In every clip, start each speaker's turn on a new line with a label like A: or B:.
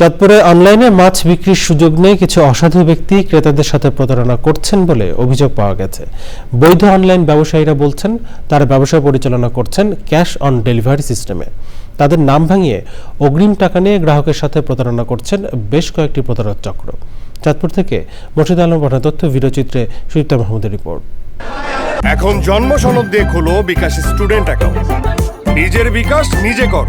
A: চাঁদপুরে অনলাইনে মাছ বিক্রির সুযোগ নিয়ে কিছু অসাধু ব্যক্তি ক্রেতাদের সাথে প্রতারণা করছেন বলে অভিযোগ পাওয়া গেছে। বৈধ অনলাইন ব্যবসায়ীরা বলছেন, তারা ব্যবসা পরিচালনা করছেন ক্যাশ অন ডেলিভারি সিস্টেমে। তাদের নাম ভাঙিয়ে অগ্রিম টাকা নিয়ে গ্রাহকের সাথে প্রতারণা করছেন বেশ কয়েকটি প্রতারক চক্র। চাঁদপুর থেকে মসজিদ আলম পাঠা তথ্য, ভিডিওচিত্রে সুদীপ্তা মাহমুদের রিপোর্ট।
B: এখন জন্ম সনদ দিয়ে খোলো বিকাশ স্টুডেন্ট অ্যাকাউন্ট। নিজের বিকাশ নিজে কর।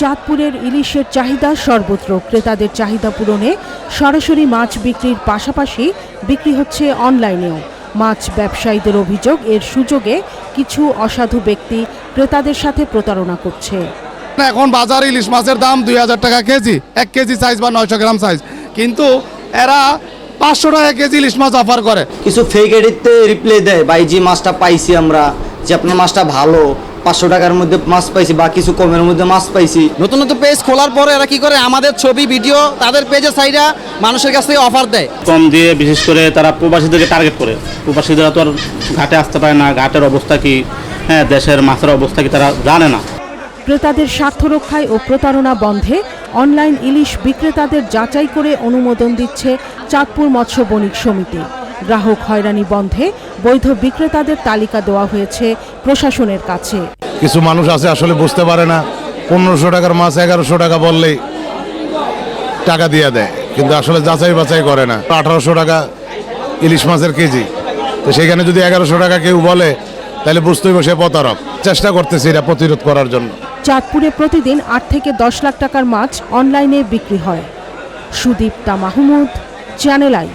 C: চাঁদপুরের ইলিশের চাহিদা সর্বত্র। ক্রেতাদের চাহিদা পূরণে সরাসরি মাছ বিক্রির পাশাপাশি বিক্রি হচ্ছে অনলাইনেও। মাছ ব্যবসায়ীদের অভিযোগ এর সুযোগে কিছু অসাধু ব্যক্তি ক্রেতাদের সাথে প্রতারণা করছে।
D: না, এখন বাজার ইলিশ মাছের দাম দুই হাজার টাকা কেজি এক কেজি সাইজ বা নয়শো গ্রাম সাইজ কিন্তু এরা পাঁচশো টাকা কেজি ইলিশ মাছ অফার করে।
E: কিছু ফেক এডিটতে রিপ্লাই দেয় ভাই যে মাছটা পাইছি আমরা যে আপনার মাছটা ভালো পাঁচশো টাকার মধ্যে মাছ পাইছি বা কিছু কমের মধ্যে মাছ পাইছি।
F: নতুন নতুন পেজ খোলার পরে এরা কি করে? আমাদের ছবি ভিডিও তাদের পেজের সাইডা মানুষের কাছ থেকে অফার দেয়।
G: কম দিয়ে বিশেষ করে তারা প্রবাসীদেরকে টার্গেট করে। প্রবাসীরা তো আর ঘাটে আসতে পারে না ঘাটের অবস্থা কি? হ্যাঁ দেশের মাছের অবস্থা কি তারা জানে না।
C: ক্রেতাদের স্বার্থ রক্ষায় ও প্রতারণা বন্ধে অনলাইন ইলিশ বিক্রেতাদের যাচাই করে অনুমোদন দিচ্ছে চাঁদপুর মৎস্য বণিক সমিতি। গ্রাহক হয়রানি বন্ধে বৈধ বিক্রেতাদের তালিকা দেওয়া হয়েছে প্রশাসনের কাছে।
D: কিছু মানুষ আছে আসলে বুঝতে পারে না। পনেরোশো টাকার মাছ এগারোশো টাকা বললেই টাকা দিয়ে দেয়। কিন্তু আসলে যাচাই বাছাই করে না। আঠারোশো টাকা ইলিশ মাছের কেজি। তো সেখানে যদি এগারোশো টাকা কেউ বলে তাহলে বুঝতেই বসে প্রতারক। চেষ্টা করতেছি এটা প্রতিরোধ করার জন্য।
C: চাঁদপুরে প্রতিদিন আট থেকে দশ লাখ টাকার মাছ অনলাইনে বিক্রি হয়। Sudipta Mahmud channel I.